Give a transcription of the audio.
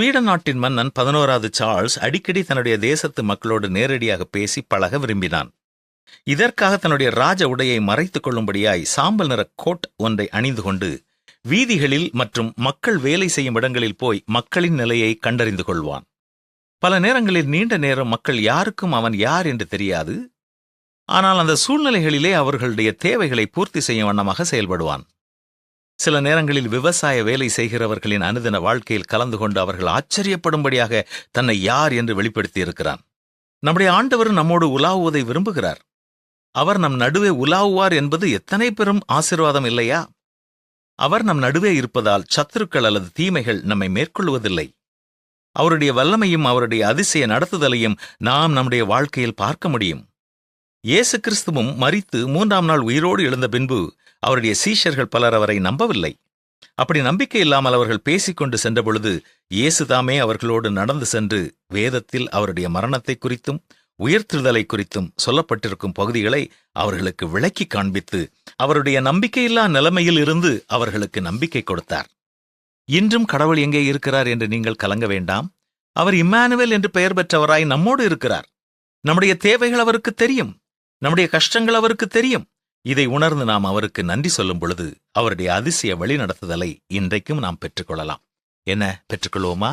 Sweden நாட்டின் மன்னன் பதினோராவது சார்ல்ஸ் அடிக்கடி தன்னுடைய தேசத்து மக்களோடு நேரடியாக பேசி பழக விரும்பினான். இதற்காக தன்னுடைய ராஜ உடையை மறைத்துக் கொள்ளும்படியாய் சாம்பல் நிற கோட் ஒன்றை அணிந்து கொண்டு வீதிகளில் மற்றும் மக்கள் வேலை செய்யும் இடங்களில் போய் மக்களின் நிலையை கண்டறிந்து கொள்வான். பல நேரங்களில் நீண்ட நேரம் மக்கள் யாருக்கும் அவன் யார் என்று தெரியாது. ஆனால் அந்த சூழ்நிலைகளிலே அவர்களுடைய தேவைகளை பூர்த்தி செய்யும் வண்ணமாக செயல்படுவான். சில நேரங்களில் விவசாய வேலை செய்கிறவர்களின் அனுதின வாழ்க்கையில் கலந்து கொண்டு அவர்கள் ஆச்சரியப்படும்படியாக தன்னை யார் என்று வெளிப்படுத்தி இருக்கிறான் நம்முடைய ஆண்டவர் நம்மோடு உலாவுவதை விரும்புகிறார். அவர் நம் நடுவே உலாவுவார் என்பது எத்தனை பெரும் ஆசீர்வாதம் இல்லையா? அவர் நம் நடுவே இருப்பதால் சத்துருக்கள் அல்லது தீமைகள் நம்மை மேற்கொள்வதில்லை. அவருடைய வல்லமையும் அவருடைய அதிசய நடத்துதலையும் நாம் நம்முடைய வாழ்க்கையில் பார்க்க முடியும். இயேசு கிறிஸ்துவும் மறித்து மூன்றாம் நாள் உயிரோடு எழுந்த பின்பு அவருடைய சீஷர்கள் பலர் அவரை நம்பவில்லை. அப்படி நம்பிக்கை இல்லாமல் அவர்கள் பேசிக்கொண்டு சென்றபொழுது இயேசு தாமே அவர்களோடு நடந்து சென்று வேதத்தில் அவருடைய மரணத்தை குறித்தும் உயிர்த்தெழுதலை குறித்தும் சொல்லப்பட்டிருக்கும் பகுதிகளை அவர்களுக்கு விளக்கி காண்பித்து அவருடைய நம்பிக்கையில்லா நிலைமையில் இருந்து அவர்களுக்கு நம்பிக்கை கொடுத்தார். இன்றும் கடவுள் எங்கே இருக்கிறார் என்று நீங்கள் கலங்க வேண்டாம். அவர் இம்மானுவேல் என்று பெயர் பெற்றவராய் நம்மோடு இருக்கிறார். நம்முடைய தேவைகள் அவருக்கு தெரியும். நம்முடைய கஷ்டங்கள் அவருக்கு தெரியும். இதை உணர்ந்து நாம் அவருக்கு நன்றி சொல்லும் பொழுது அவருடைய அதிசய வழிநடத்துதலை இன்றைக்கும் நாம் பெற்றுக்கொள்ளலாம் என்ன பெற்றுக்கொள்வோமா